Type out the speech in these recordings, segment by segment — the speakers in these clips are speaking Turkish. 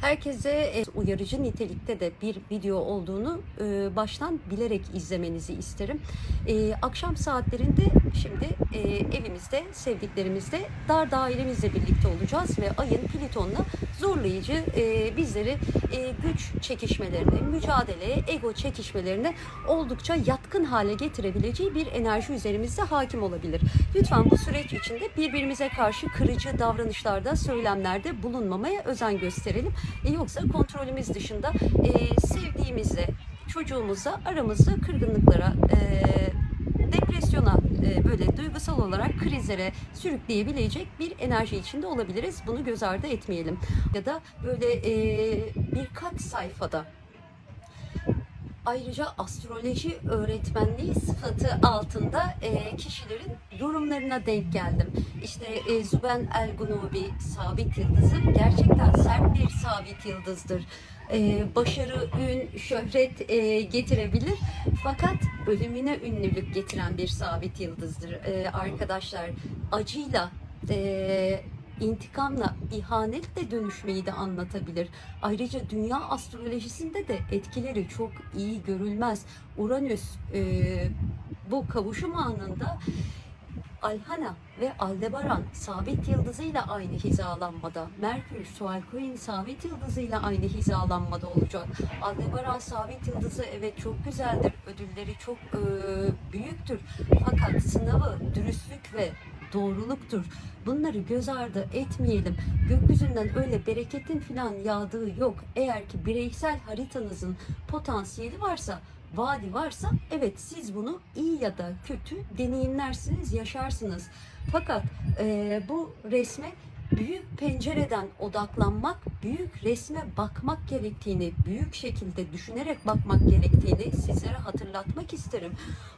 Herkese e, uyarıcı nitelikte de bir video olduğunu e, baştan bilerek izlemenizi isterim. E, Akşam saatlerinde şimdi evimizde, sevdiklerimizde, dar dairemizle birlikte olacağız ve ayın Plüton'la zorlayıcı bizleri güç çekişmelerine, mücadeleye, ego çekişmelerine oldukça yatkın hale getirebileceği bir enerji üzerimizde hakim olabilir. Lütfen bu süreç içinde birbirimize karşı kırıcı davranışlarda, söylemlerde bulunmamaya özen gösterelim. E, yoksa kontrolümüz dışında e, sevdiğimizle, çocuğumuzla aramızda kırgınlıklara, e, depresyona, e, böyle duygusal olarak krizlere sürükleyebilecek bir enerji içinde olabiliriz. Bunu göz ardı etmeyelim. Ya da böyle e, birkaç sayfada Ayrıca astroloji öğretmenliği sıfatı altında e, kişilerin yorumlarına denk geldim. İşte e, Zuben El Gunubi sabit yıldızı gerçekten sert bir sabit yıldızdır. E, başarı, ün, şöhret e, getirebilir. Fakat ölümüne ünlülük getiren bir sabit yıldızdır e, arkadaşlar. Acıyla e, intikamla, ihanetle dönüşmeyi de anlatabilir. Ayrıca dünya astrolojisinde de etkileri çok iyi görülmez. Uranüs e, bu kavuşum anında Alhana ve Aldebaran sabit yıldızıyla aynı hizalanmada. Merkür, Sualkoin sabit yıldızıyla aynı hizalanmada olacak. Aldebaran sabit yıldızı evet çok güzeldir. Ödülleri çok e, büyüktür. Fakat sınavı dürüstlük ve doğruluktur. Bunları göz ardı etmeyelim. Gökyüzünden öyle bereketin filan yağdığı yok. Eğer ki bireysel haritanızın potansiyeli varsa vaadi varsa evet siz bunu iyi ya da kötü deneyimlersiniz, yaşarsınız. Fakat e, bu resme büyük pencereden odaklanmak, büyük resme bakmak gerektiğini, büyük şekilde düşünerek bakmak gerektiğini sizlere hatırlatmak isterim.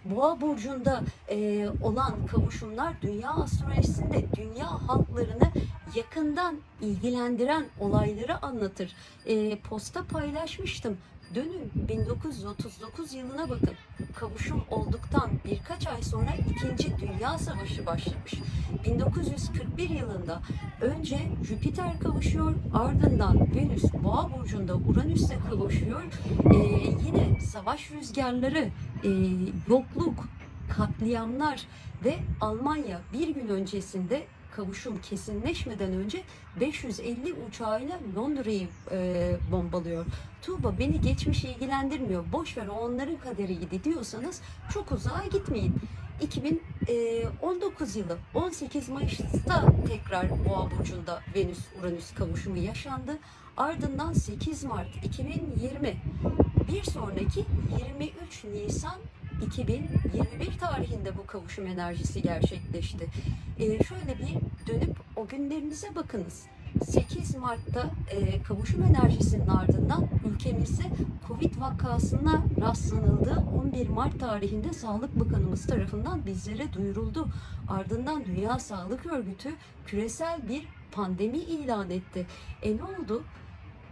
Boğa burcunda e, olan kavuşumlar dünya astrolojisinde dünya halklarını yakından ilgilendiren olayları anlatır. E, posta paylaşmıştım. Dönün 1939 yılına bakın. Kavuşum olduktan birkaç ay sonra 2. Dünya Savaşı başlamış. 1941 yılında önce Jüpiter kavuşuyor, ardından Venüs Boğa burcunda Uranüs'le kavuşuyor. Ee, yine savaş rüzgarları, e, yokluk, katliamlar ve Almanya bir gün öncesinde kavuşum kesinleşmeden önce 550 uçağıyla Londra'yı e, bombalıyor. Tuğba beni geçmiş ilgilendirmiyor. Boş ver onların kaderiydi diyorsanız çok uzağa gitmeyin. 2019 yılı 18 Mayıs'ta tekrar Boğa burcunda Venüs Uranüs kavuşumu yaşandı. Ardından 8 Mart 2020 bir sonraki 23 Nisan 2021 tarihinde bu kavuşum enerjisi gerçekleşti. Ee, şöyle bir dönüp o günlerinize bakınız. 8 Mart'ta e, kavuşum enerjisinin ardından ülkemizde Covid vakasına rastlanıldığı 11 Mart tarihinde Sağlık Bakanımız tarafından bizlere duyuruldu. Ardından Dünya Sağlık Örgütü küresel bir pandemi ilan etti. E ne oldu?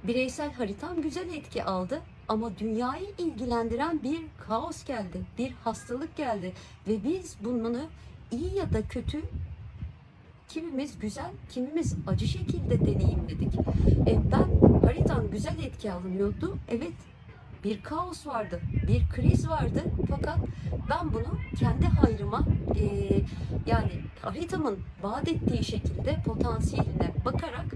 Bireysel haritam güzel etki aldı ama dünyayı ilgilendiren bir kaos geldi, bir hastalık geldi ve biz bunu iyi ya da kötü kimimiz güzel, kimimiz acı şekilde deneyimledik. E, ben haritan güzel etki alınıyordu. Evet bir kaos vardı, bir kriz vardı. Fakat ben bunu kendi hayrıma e, yani haritamın vaat ettiği şekilde potansiyeline bakarak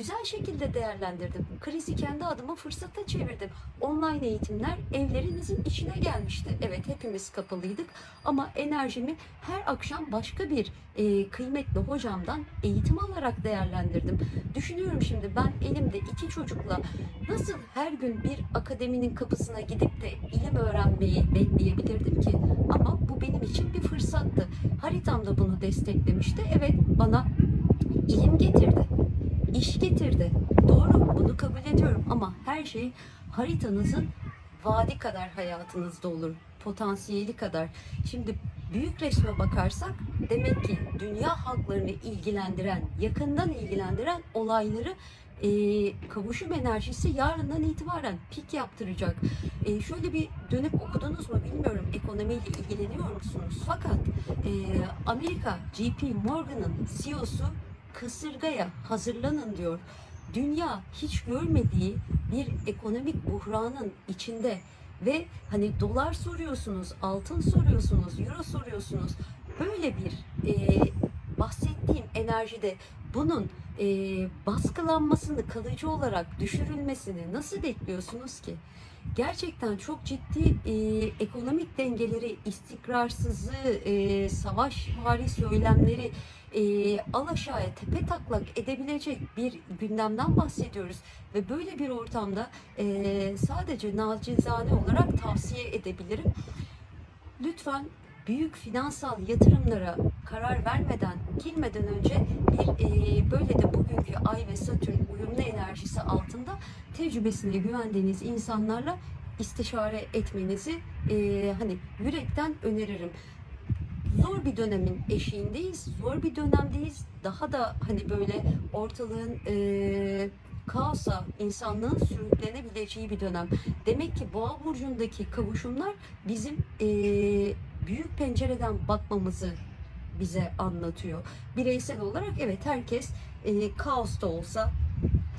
güzel şekilde değerlendirdim. Krizi kendi adıma fırsata çevirdim. Online eğitimler evlerinizin içine gelmişti. Evet hepimiz kapalıydık ama enerjimi her akşam başka bir e, kıymetli hocamdan eğitim alarak değerlendirdim. Düşünüyorum şimdi ben elimde iki çocukla nasıl her gün bir akademinin kapısına gidip de ilim öğrenmeyi bekleyebilirdim ki? Ama bu benim için bir fırsattı. Haritam da bunu desteklemişti. Evet bana ilim getirdi iş getirdi. Doğru, bunu kabul ediyorum ama her şey haritanızın vadi kadar hayatınızda olur. Potansiyeli kadar. Şimdi büyük resme bakarsak demek ki dünya halklarını ilgilendiren, yakından ilgilendiren olayları e, kavuşum enerjisi yarından itibaren pik yaptıracak. E, şöyle bir dönüp okudunuz mu bilmiyorum ekonomiyle ilgileniyor musunuz? Fakat e, Amerika JP Morgan'ın CEO'su kasırgaya hazırlanın diyor. dünya hiç görmediği bir ekonomik buhranın içinde ve hani dolar soruyorsunuz, altın soruyorsunuz, euro soruyorsunuz. Böyle bir e, bahsettiğim enerjide bunun e, baskılanmasını kalıcı olarak düşürülmesini nasıl bekliyorsunuz ki? Gerçekten çok ciddi e, ekonomik dengeleri, istikrarsızlığı, e, savaş vari söylemleri e, alaşağıya tepe taklak edebilecek bir gündemden bahsediyoruz. Ve böyle bir ortamda e, sadece nacizane olarak tavsiye edebilirim. Lütfen büyük finansal yatırımlara karar vermeden, girmeden önce bir e, böyle de Satürn uyumlu enerjisi altında tecrübesine güvendiğiniz insanlarla istişare etmenizi e, hani yürekten öneririm. Zor bir dönemin eşiğindeyiz, zor bir dönemdeyiz. Daha da hani böyle ortalığın e, kaosa, insanlığın sürüklenebileceği bir dönem. Demek ki Boğa burcundaki kavuşumlar bizim e, büyük pencereden bakmamızı bize anlatıyor. Bireysel olarak evet herkes e, kaos da olsa,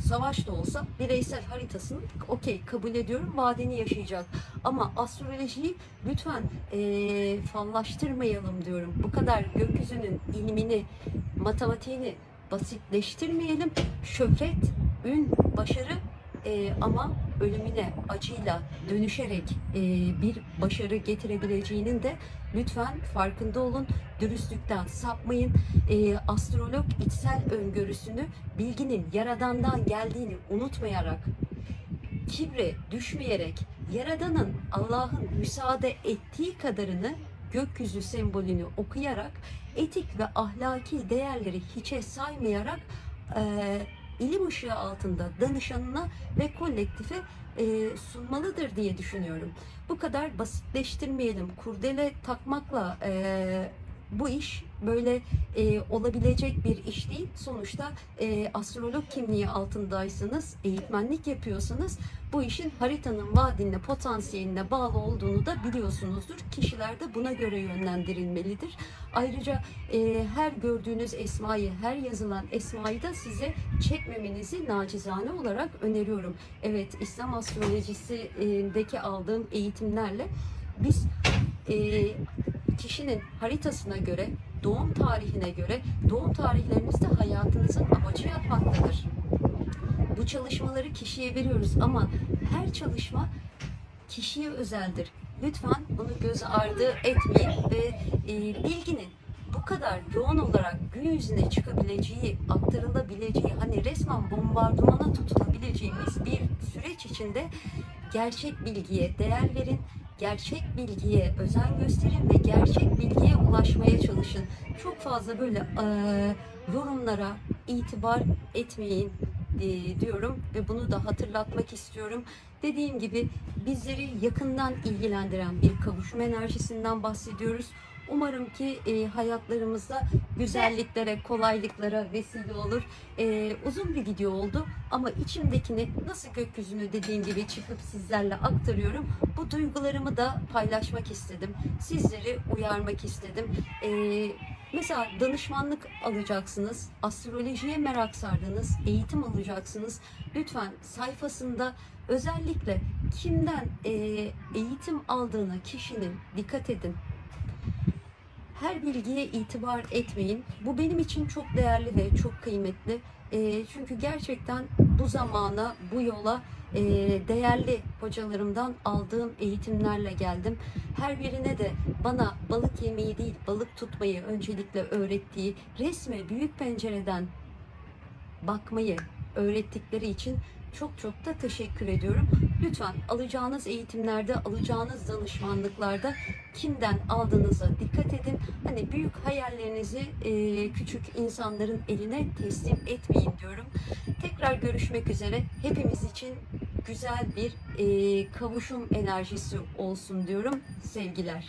savaş da olsa bireysel haritasını okey kabul ediyorum vadeni yaşayacak. Ama astrolojiyi lütfen e, fallaştırmayalım diyorum. Bu kadar gökyüzünün ilmini, matematiğini basitleştirmeyelim. Şöhret, ün, başarı e, ama ölümüne acıyla dönüşerek e, bir başarı getirebileceğinin de lütfen farkında olun. Dürüstlükten sapmayın. E, astrolog içsel öngörüsünü bilginin yaradandan geldiğini unutmayarak kibre düşmeyerek yaradanın Allah'ın müsaade ettiği kadarını gökyüzü sembolünü okuyarak etik ve ahlaki değerleri hiçe saymayarak e, ilim ışığı altında danışanına ve kolektife e, sunmalıdır diye düşünüyorum. Bu kadar basitleştirmeyelim. Kurdele takmakla e, bu iş böyle e, olabilecek bir iş değil. Sonuçta e, astrolog kimliği altındaysanız, eğitmenlik yapıyorsanız bu işin haritanın vaadine, potansiyeline bağlı olduğunu da biliyorsunuzdur. Kişiler de buna göre yönlendirilmelidir. Ayrıca e, her gördüğünüz esmayı, her yazılan esmayı da size çekmemenizi nacizane olarak öneriyorum. Evet, İslam astrolojisindeki aldığım eğitimlerle biz e, kişinin haritasına göre, doğum tarihine göre, doğum tarihlerinizde hayatınızın amacı yatmaktadır. Bu çalışmaları kişiye veriyoruz ama her çalışma kişiye özeldir. Lütfen bunu göz ardı etmeyin ve e, bilginin bu kadar yoğun olarak gün yüzüne çıkabileceği, aktarılabileceği, hani resmen bombardımana tutulabileceğimiz bir süreç içinde gerçek bilgiye değer verin, gerçek bilgiye özen gösterin ve ulaşmaya çalışın. Çok fazla böyle e, yorumlara itibar etmeyin e, diyorum ve bunu da hatırlatmak istiyorum. Dediğim gibi bizleri yakından ilgilendiren bir kavuşum enerjisinden bahsediyoruz. Umarım ki e, hayatlarımızda güzelliklere, kolaylıklara vesile olur. E, uzun bir video oldu ama içimdekini nasıl gökyüzünü dediğim gibi çıkıp sizlerle aktarıyorum. Bu duygularımı da paylaşmak istedim. Sizleri uyarmak istedim. E, mesela danışmanlık alacaksınız, astrolojiye merak sardınız, eğitim alacaksınız. Lütfen sayfasında özellikle kimden e, eğitim aldığını kişinin dikkat edin her bilgiye itibar etmeyin. Bu benim için çok değerli ve çok kıymetli. E, çünkü gerçekten bu zamana, bu yola e, değerli hocalarımdan aldığım eğitimlerle geldim. Her birine de bana balık yemeyi değil, balık tutmayı öncelikle öğrettiği, resme büyük pencereden bakmayı öğrettikleri için çok çok da teşekkür ediyorum. Lütfen alacağınız eğitimlerde, alacağınız danışmanlıklarda kimden aldığınıza dikkat edin. Hani büyük hayallerinizi e, küçük insanların eline teslim etmeyin diyorum. Tekrar görüşmek üzere. Hepimiz için güzel bir e, kavuşum enerjisi olsun diyorum. Sevgiler.